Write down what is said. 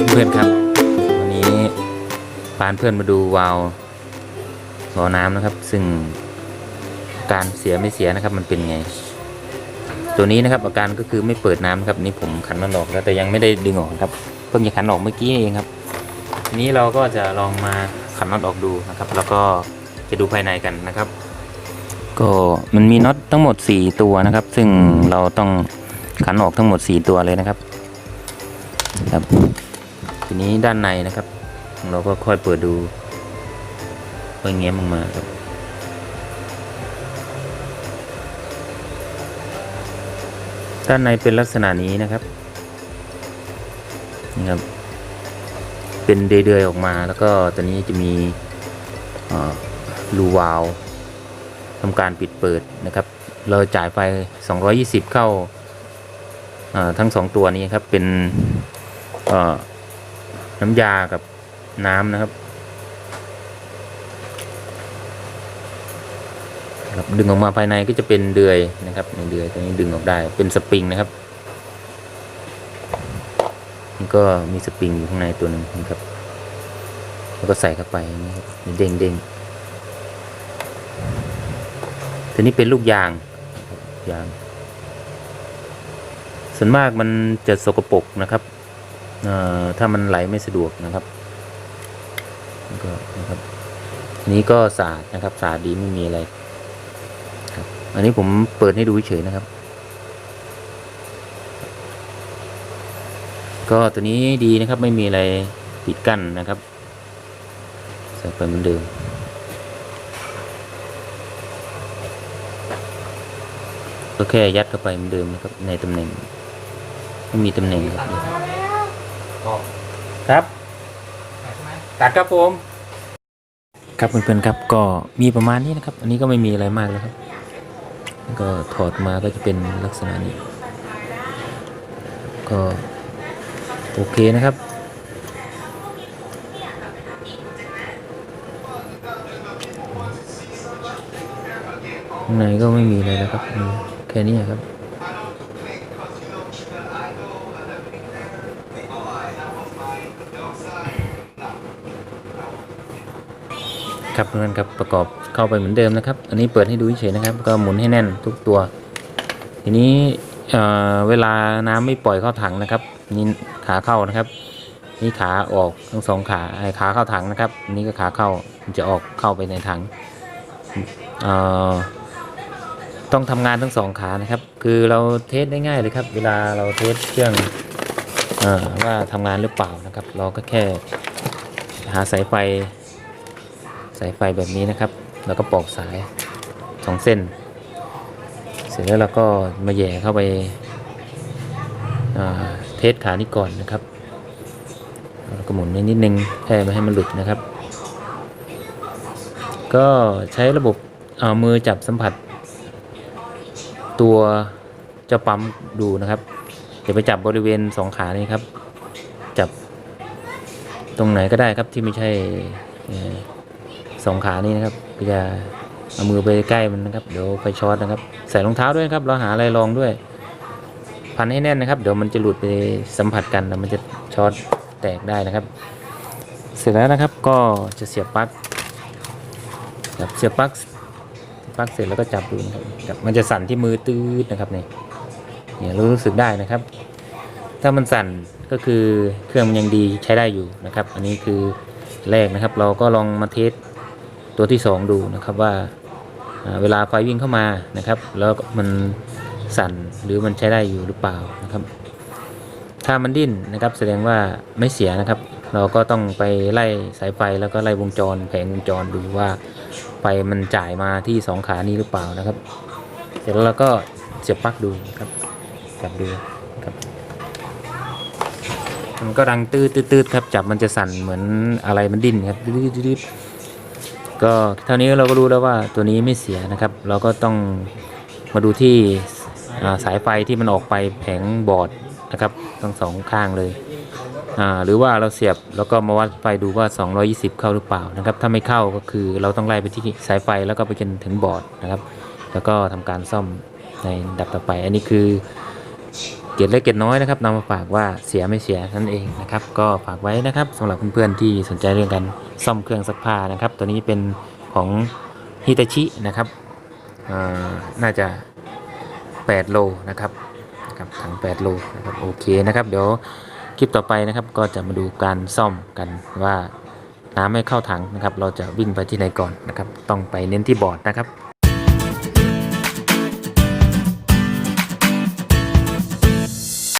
ครับเพื่อนครับ วันนี้พานเพื่อนมาดูวาล์วบ่อน้ำนะครับ ซึ่งการเสียไม่เสียนะครับ มันเป็นไง ตัวนี้นะครับ อาการก็คือไม่เปิดน้ำนะครับนี่ผมขันมันออกแล้วแต่ยังไม่ได้ดึงออกครับ เพิ่งจะขันออกเมื่อกี้เองครับทีนี้เราก็จะลองมาขันน็อตออกดูนะครับ แล้วก็จะดูภายในกันนะครับ ก็มันมีน็อตทั้งหมด 4 ตัวนะครับ ซึ่งเราต้องขันออกทั้งหมด 4 ตัวเลยนะครับครับ ทีนี้ด้านในนะครับ เราก็ค่อยเปิดดูค่อยเงี้ยมออกมาครับด้านในเป็นลักษณะนี้นะครับนี่ครับ เป็นเดือยๆออกมาแล้วก็ตัวนี้จะมีรูวาลทำการปิดเปิดนะครับ เราจ่ายไฟ 220 เข้าเอ่อทั้งสองตัวนี้ครับเป็น น้ำยากับน้ำนะครับครับดึงออกมาภายในก็จะเป็นเดือยนะครับในเดือยตัวนี้ดึงออกได้เป็นสปริงนะครับนี่ก็มีสปริงอยู่ข้างในตัวหนึ่งนะครับ แล้วก็ใส่เข้าไปนี้ครับเด้งเด้งตัวนี้เป็นลูกยางยางส่วนมากมันจะสกปรกนะครับ ถ้ามันไหลไม่สะดวกนะครับก็นะครับนี้ก็สะอาดนะครับสะอาดดีไม่มีอะไรครับ อันนี้ผมเปิดให้ดูเฉยนะครับ ก็ตัวนี้ดีนะครับไม่มีอะไรปิดกั้นนะครับใส่ไปเหมือนเดิมก็แค่ยัดเข้าไปเหมือนเดิมนะครับในตำแหน่งไม่มีตำแหน่งครับ ครับตัดครับผม ครับเพื่อนๆครับก็มีประมาณนี้นะครับ อันนี้ก็ไม่มีอะไรมากแล้วครับแล้วก็ถอดมาก็จะเป็นลักษณะนี้ ก็โอเคนะครับข้างในก็ไม่มีอะไรแล้วครับมีแค่นี้ครับ ครับเพื่อนครับประกอบเข้าไปเหมือนเดิมนะครับ อันนี้เปิดให้ดูเฉยนะครับ ก็หมุนให้แน่นทุกตัว ทีนี้เเวลาน้ำไม่ปล่อยเข้าถังนะครับ นี่ขาเข้านะครับ นี่ขาออกทั้งสองขาไอ้ขาเข้าถังนะครับนนี่ก็ขาเข้ามันจะออกเข้าไปในถังต้องทำงานทั้งสองขานะครับ คือเราเทสได้ง่ายเลยครับ เวลาเราเทสเครื่องอว่าทำงานหรือเปล่านะครับ เราก็แค่หาสายไฟ สายไฟแบบนี้นะครับ แล้วก็ปอกสายสองเส้น เสร็จแล้วเราก็มาแหย่เข้าไปเทสขานี้ก่อนนะครับแล้วก็หมุนนิดนึงแค่ไม่ให้มันหลุดนะครับ ก็ใช้ระบบเอามือจับสัมผัส ตัวเจ้าปั๊มดูนะครับ เดี๋ยวไปจับบริเวณสองขานี้ครับ จับตรงไหนก็ได้ครับที่ไม่ใช่ สองขานี้นะครับอย่าเอามือไปใกล้มันนะครับ เดี๋ยวไฟช็อตนะครับ ใส่รองเท้าด้วยครับเราหาอะไรรองด้วย พันให้แน่นนะครับ เดี๋ยวมันจะหลุดไปสัมผัสกันแล้วมันจะช็อตแตกได้นะครับ เสร็จแล้วนะครับก็จะเสียบปลั๊กครับเสียบปลั๊กปลั๊กเสร็จแล้วก็จับดูนะครับจับมันจะสั่นที่มือตืดนะครับนี่เนี่ยรู้สึกได้นะครับ ถ้ามันสั่นก็คือเครื่องมันยังดีใช้ได้อยู่นะครับ อันนี้คือแรกนะครับ เราก็ลองมาเทส ตัวที่สองดูนะครับว่าเวลาไฟวิ่งเข้ามานะครับ แล้วมันสั่นหรือมันใช้ได้อยู่หรือเปล่านะครับ ถ้ามันดิ้นนะครับแสดงว่าไม่เสียนะครับ เราก็ต้องไปไล่สายไฟแล้วก็ไล่วงจร แผงวงจรดูว่าไฟมันจ่ายมาที่สองขานี้หรือเปล่านะครับ เสร็จแล้วเราก็เสียบปลั๊กดูครับจับดูครับมันก็ดังตื้อตื้อตื้อครับจับมันจะสั่นเหมือนอะไรมันดิ้นครับตื้อตื้อตื้อ ก็เท่านี้เราก็รู้แล้วว่าตัวนี้ไม่เสียนะครับ เราก็ต้องมาดูที่สายไฟที่มันออกไปแผงบอร์ดนะครับทั้งสองข้างเลยหรือว่าเราเสียบแล้วก็มาวัดไฟดูว่า 220 เข้าหรือเปล่านะครับ ถ้าไม่เข้าก็คือเราต้องไล่ไปที่สายไฟแล้วก็ไปจนถึงบอร์ดนะครับ แล้วก็ทำการซ่อมในดับต่อไป อันนี้คือ เกร็ดเล็กเกร็ดน้อยนะครับนำมาฝากว่าเสียไม่เสียนั่นเองนะครับ ก็ฝากไว้นะครับสำหรับเพื่อนๆที่สนใจเรื่องการซ่อมเครื่องซักผ้านะครับ ตัวนี้เป็นของฮิตาชินะครับน่าจะ 8 โลนะครับนะครับถัง8 โลนะครับโอเคนะครับ เดี๋ยวคลิปต่อไปนะครับ ก็จะมาดูการซ่อมกันว่าน้ำไม่เข้าถังนะครับ เราจะวิ่งไปที่ไหนก่อนนะครับ ต้องไปเน้นที่บอร์ดนะครับ